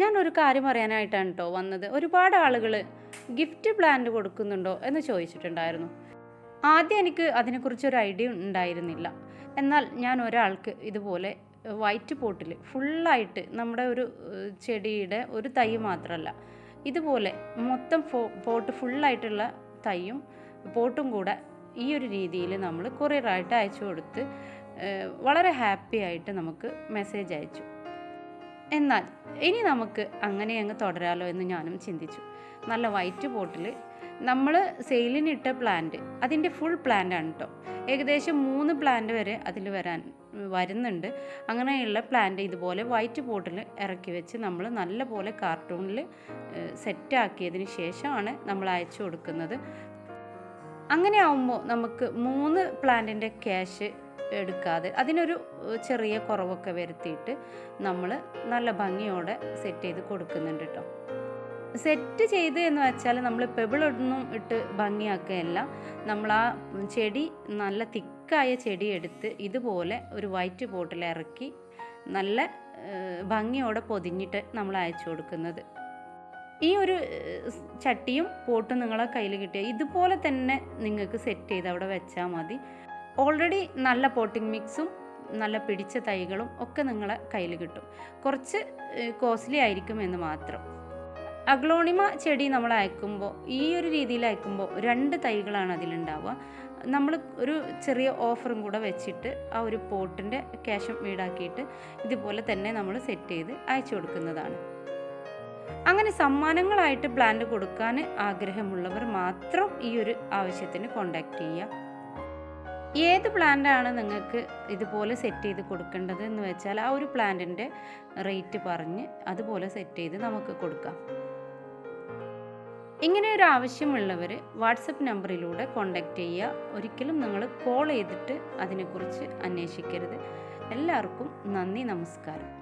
ഞാൻ ഒരു കാര്യം അറിയാനായിട്ടാണ് കേട്ടോ വന്നത്. ഒരുപാട് ആളുകൾ ഗിഫ്റ്റ് പ്ലാന്റ് കൊടുക്കുന്നുണ്ടോ എന്ന് ചോദിച്ചിട്ടുണ്ടായിരുന്നു. ആദ്യം എനിക്ക് അതിനെക്കുറിച്ച് ഒരു ഐഡിയ ഉണ്ടായിരുന്നില്ല. എന്നാൽ ഞാൻ ഒരാൾക്ക് ഇതുപോലെ വൈറ്റ് പോട്ടിൽ ഫുള്ളായിട്ട് നമ്മുടെ ഒരു ചെടിയുടെ ഒരു തൈ മാത്രമല്ല ഇതുപോലെ മൊത്തം പോട്ട് ഫുള്ളായിട്ടുള്ള തൈയും പോട്ടും കൂടെ ഈ ഒരു രീതിയിൽ നമ്മൾ കൊറിയറായിട്ട് അയച്ചു കൊടുത്ത് വളരെ ഹാപ്പി ആയിട്ട് നമുക്ക് മെസ്സേജ് അയച്ചു. എന്നാൽ ഇനി നമുക്ക് അങ്ങനെ അങ്ങ് തുടരാലോ എന്ന് ഞാനും ചിന്തിച്ചു. നല്ല വൈറ്റ് പോട്ടിൽ നമ്മൾ സെയിലിനിട്ട പ്ലാന്റ് അതിന്റെ ഫുൾ പ്ലാന്റ് ആണ് കേട്ടോ ഏകദേശം മൂന്ന് പ്ലാന്റ് വരെ അതിൽ വരാൻ വരുന്നുണ്ട്. അങ്ങനെയുള്ള പ്ലാന്റ് ഇതുപോലെ വൈറ്റ് പോട്ടിൽ ഇറക്കി വെച്ച് നമ്മൾ നല്ലപോലെ കാർട്ടൂണിൽ സെറ്റാക്കിയതിന് ശേഷമാണ് നമ്മൾ അയച്ചു കൊടുക്കുന്നത്. അങ്ങനെ ആവുമ്പോൾ നമുക്ക് മൂന്ന് പ്ലാന്റിന്റെ ക്യാഷ് എടുക്കാതെ അതിനൊരു ചെറിയ കുറവൊക്കെ വരുത്തിയിട്ട് നമ്മൾ നല്ല ഭംഗിയോടെ സെറ്റ് ചെയ്ത് കൊടുക്കുന്നുണ്ട് കേട്ടോ സെറ്റ് ചെയ്ത് എന്ന് വെച്ചാൽ നമ്മൾ പെബിളൊന്നും ഇട്ട് ഭംഗിയാക്കുകയല്ല. നമ്മൾ ആ ചെടി നല്ല തിക്കായ ചെടി എടുത്ത് ഇതുപോലെ ഒരു വൈറ്റ് ബോട്ടിൽ ഇറക്കി നല്ല ഭംഗിയോടെ പൊതിഞ്ഞിട്ട് നമ്മൾ അയച്ചു കൊടുക്കുന്നത്. ഈ ഒരു ചട്ടിയും പോട്ടും നിങ്ങളെ കയ്യിൽ കിട്ടിയ ഇതുപോലെ തന്നെ നിങ്ങൾക്ക് സെറ്റ് ചെയ്ത് അവിടെ വെച്ചാൽ മതി. ഓൾറെഡി നല്ല പോട്ടിംഗ് മിക്സും നല്ല പിടിച്ച തൈകളും ഒക്കെ നിങ്ങളെ കയ്യിൽ കിട്ടും. കുറച്ച് കോസ്റ്റ്ലി ആയിരിക്കും എന്ന് മാത്രം. അഗ്ലോണിമ ചെടി നമ്മൾ അയക്കുമ്പോൾ ഈ ഒരു രീതിയിൽ അയക്കുമ്പോൾ രണ്ട് തൈകളാണ് അതിലുണ്ടാവുക. നമ്മൾ ഒരു ചെറിയ ഓഫറും കൂടെ വെച്ചിട്ട് ആ ഒരു പോട്ടിന്റെ ക്യാഷും വീടാക്കിയിട്ട് ഇതുപോലെ തന്നെ നമ്മൾ സെറ്റ് ചെയ്ത് അയച്ചു കൊടുക്കുന്നതാണ്. അങ്ങനെ സമ്മാനങ്ങളായിട്ട് പ്ലാന്റ് കൊടുക്കാൻ ആഗ്രഹമുള്ളവർ മാത്രം ഈ ഒരു ആവശ്യത്തിന് കോണ്ടാക്ട് ചെയ്യുക. ഏത് പ്ലാന്റാണ് നിങ്ങൾക്ക് ഇതുപോലെ സെറ്റ് ചെയ്ത് കൊടുക്കേണ്ടത് എന്ന് വെച്ചാൽ ആ ഒരു പ്ലാന്റിന്റെ റേറ്റ് പറഞ്ഞ് അതുപോലെ സെറ്റ് ചെയ്ത് നമുക്ക് കൊടുക്കാം. ഇങ്ങനെ ഒരു ആവശ്യമുള്ളവർ വാട്സപ്പ് നമ്പറിലൂടെ കോൺടാക്റ്റ് ചെയ്യുക. ഒരിക്കലും നിങ്ങൾ കോൾ ചെയ്തിട്ട് അതിനെക്കുറിച്ച് അന്വേഷിക്കരുത്. എല്ലാവർക്കും നന്ദി നമസ്കാരം.